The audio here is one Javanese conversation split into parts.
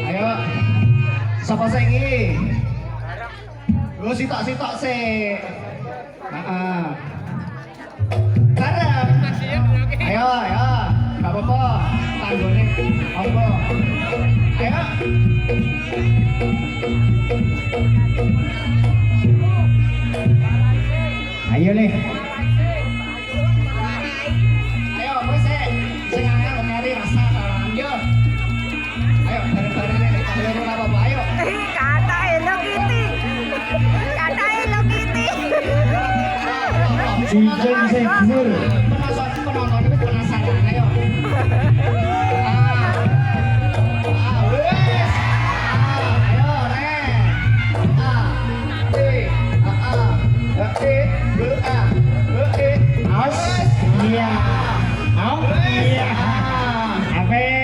Ayo. Sapa sing iki? Lu sitok-sitok sik. Heeh. Karep. Ayo, ayo. Enggak apa-apa. Tanggone apa? Ayo. Ayo nih. Yeah. Okay.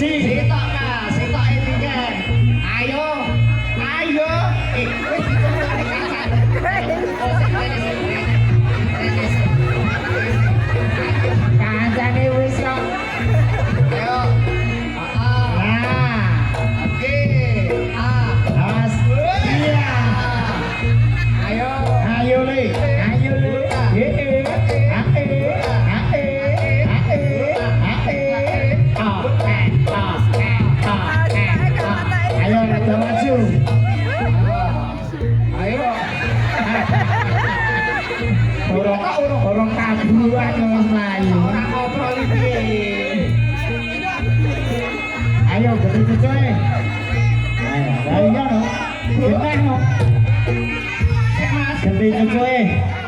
পেয়েছি kosan. Ayo gede cecoe. Ayo. Gede cecoe. Gede cecoe.